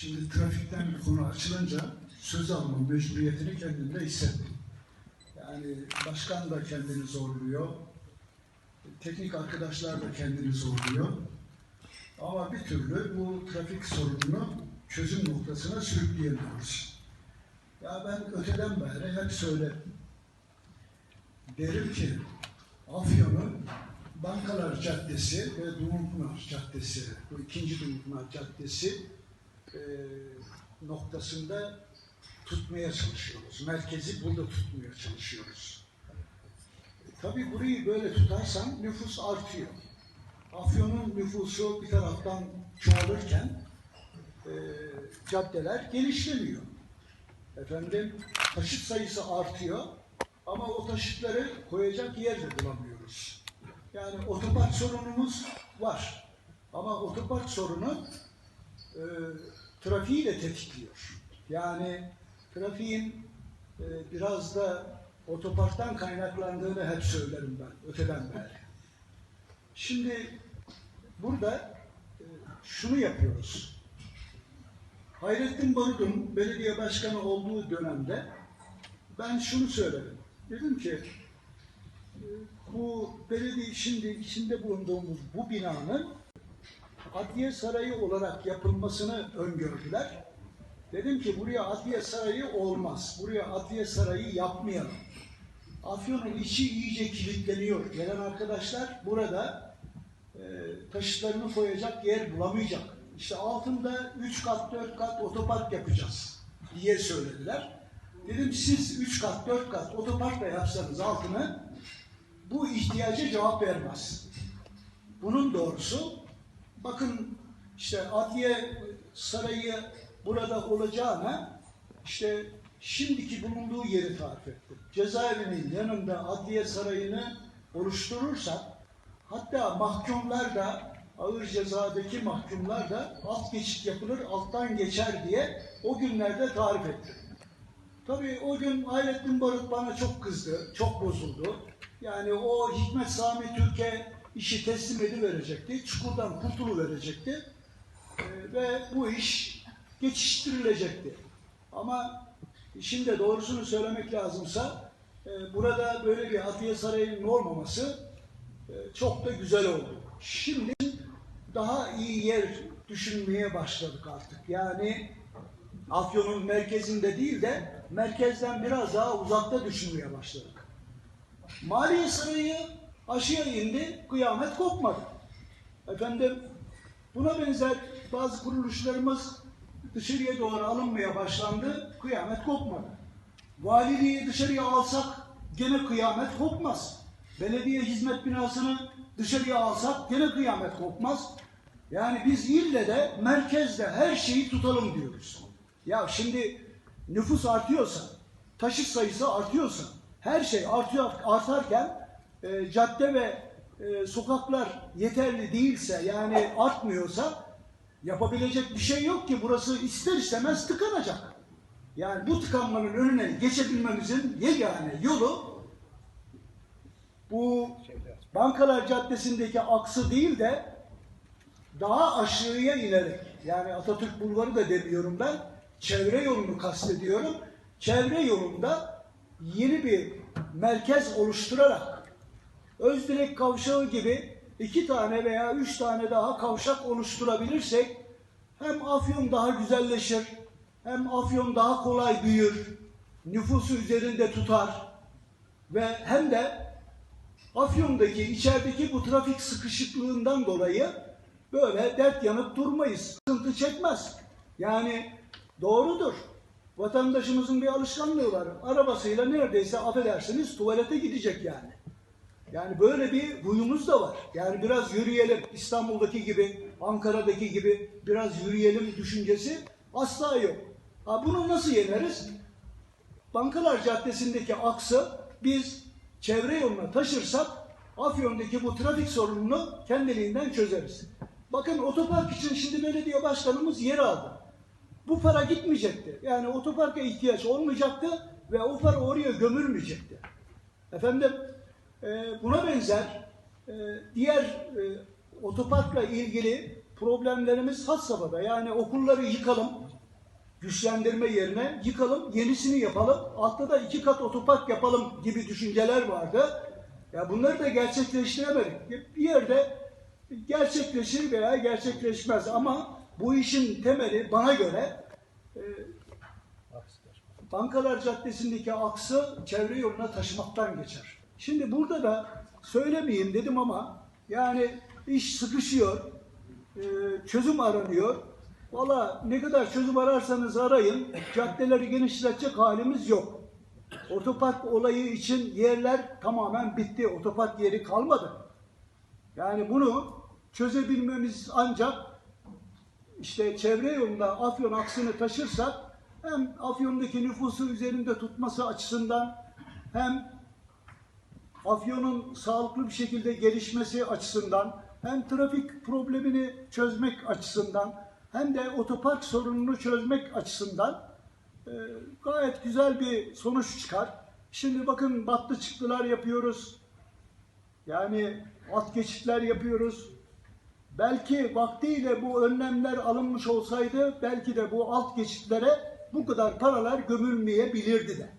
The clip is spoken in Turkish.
Şimdi trafikten bir konu açılınca söz alma mecburiyetini kendinde hissettim. Yani başkan da kendini zorluyor, teknik arkadaşlar da kendini zorluyor. Ama bir türlü bu trafik sorununu çözüm noktasına sürükleyemiyoruz. Ya ben öteden beri hep söylerim. Derim ki Afyon'un Bankalar Caddesi ve Dumlupınar Caddesi, bu ikinci Dumlupınar Caddesi e, noktasında tutmaya çalışıyoruz. Merkezi burada tutmaya çalışıyoruz. Tabii burayı böyle tutarsan nüfus artıyor. Afyon'un nüfusu bir taraftan çoğalırken e, caddeler genişlemiyor. Efendim taşıt sayısı artıyor ama o taşıtları koyacak yer de bulamıyoruz. Yani otopark sorunumuz var. Ama otopark sorunu trafiği de tetikliyor. Yani trafiğin e, biraz da otoparktan kaynaklandığını hep söylerim ben öteden beri. Şimdi burada e, şunu yapıyoruz. Hayrettin Barut'un belediye başkanı olduğu dönemde ben şunu söyledim. Dedim ki e, bu belediye şimdi içinde bulunduğumuz bu binanın Adliye Sarayı olarak yapılmasını öngördüler. Dedim ki buraya Adliye Sarayı olmaz. Buraya Adliye Sarayı yapmayalım. Afyon'un içi iyice kilitleniyor. Gelen arkadaşlar burada e, taşıtlarını koyacak yer bulamayacak. İşte altında 3 kat 4 kat otopark yapacağız diye söylediler. Dedim siz 3 kat 4 kat otopark da yapsanız altını bu ihtiyaca cevap vermez. Bunun doğrusu bakın işte Adliye Sarayı burada olacağına işte şimdiki bulunduğu yeri tarif ettim. Cezaevinin yanında Adliye Sarayı'nı oluşturursak hatta mahkumlar da ağır cezadaki mahkumlar da alt geçit yapılır alttan geçer diye o günlerde tarif ettim. Tabii o gün Hayrettin Barut bana çok kızdı, çok bozuldu. Yani o Hikmet Sami Türk'e işi teslim ediverecekti, çukurdan kurtuluverecekti. Ee, ve bu iş geçiştirilecekti. Ama şimdi doğrusunu söylemek lazımsa e, burada böyle bir Adliye Sarayı'nın olmaması e, çok da güzel oldu. Şimdi daha iyi yer düşünmeye başladık artık. Yani Afyon'un merkezinde değil de merkezden biraz daha uzakta düşünmeye başladık. Maliye Sarayı aşıya indi, kıyamet kopmadı. Efendim, buna benzer bazı kuruluşlarımız dışarıya doğru alınmaya başlandı, kıyamet kopmadı. Valiliği dışarıya alsak gene kıyamet kopmaz. Belediye hizmet binasını dışarıya alsak gene kıyamet kopmaz. Yani biz ille de merkezde her şeyi tutalım diyoruz. Ya şimdi nüfus artıyorsa, taşıt sayısı artıyorsa, her şey artıyor artarken e, cadde ve e, sokaklar yeterli değilse yani artmıyorsa yapabilecek bir şey yok ki burası ister istemez tıkanacak. Yani bu tıkanmanın önüne geçebilmemizin yegane yolu bu Bankalar Caddesi'ndeki aksı değil de daha aşağıya inerek yani Atatürk Bulvarı da demiyorum ben çevre yolunu kastediyorum. Çevre yolunda yeni bir merkez oluşturarak Özdirek kavşağı gibi iki tane veya üç tane daha kavşak oluşturabilirsek hem Afyon daha güzelleşir, hem Afyon daha kolay büyür, nüfusu üzerinde tutar ve hem de Afyon'daki, içerideki bu trafik sıkışıklığından dolayı böyle dert yanıp durmayız, sıkıntı çekmez. Yani doğrudur. Vatandaşımızın bir alışkanlığı var. Arabasıyla neredeyse affedersiniz tuvalete gidecek yani. Yani böyle bir huyumuz da var. Yani biraz yürüyelim İstanbul'daki gibi, Ankara'daki gibi biraz yürüyelim düşüncesi asla yok. Ha, bunu nasıl yeneriz? Bankalar Caddesi'ndeki aksı biz çevre yoluna taşırsak Afyon'daki bu trafik sorununu kendiliğinden çözeriz. Bakın otopark için şimdi belediye başkanımız yer aldı. Bu para gitmeyecekti. Yani otoparka ihtiyaç olmayacaktı ve o para oraya gömülmeyecekti. Efendim buna benzer e, diğer e, otoparkla ilgili problemlerimiz had safhada. Yani okulları yıkalım, güçlendirme yerine yıkalım, yenisini yapalım, altta da iki kat otopark yapalım gibi düşünceler vardı. Ya bunları da gerçekleştiremedik. Bir yerde gerçekleşir veya gerçekleşmez ama bu işin temeli bana göre e, Bankalar Caddesi'ndeki aksı çevre yoluna taşımaktan geçer. Şimdi burada da söylemeyeyim dedim ama yani iş sıkışıyor, e, çözüm aranıyor. Valla ne kadar çözüm ararsanız arayın, caddeleri genişletecek halimiz yok. Otopark olayı için yerler tamamen bitti, otopark yeri kalmadı. Yani bunu çözebilmemiz ancak işte çevre yolunda Afyon aksını taşırsak hem Afyon'daki nüfusu üzerinde tutması açısından hem Afyon'un sağlıklı bir şekilde gelişmesi açısından hem trafik problemini çözmek açısından hem de otopark sorununu çözmek açısından e, gayet güzel bir sonuç çıkar. Şimdi bakın battı çıktılar yapıyoruz. Yani alt geçitler yapıyoruz. Belki vaktiyle bu önlemler alınmış olsaydı belki de bu alt geçitlere bu kadar paralar gömülmeyebilirdi de.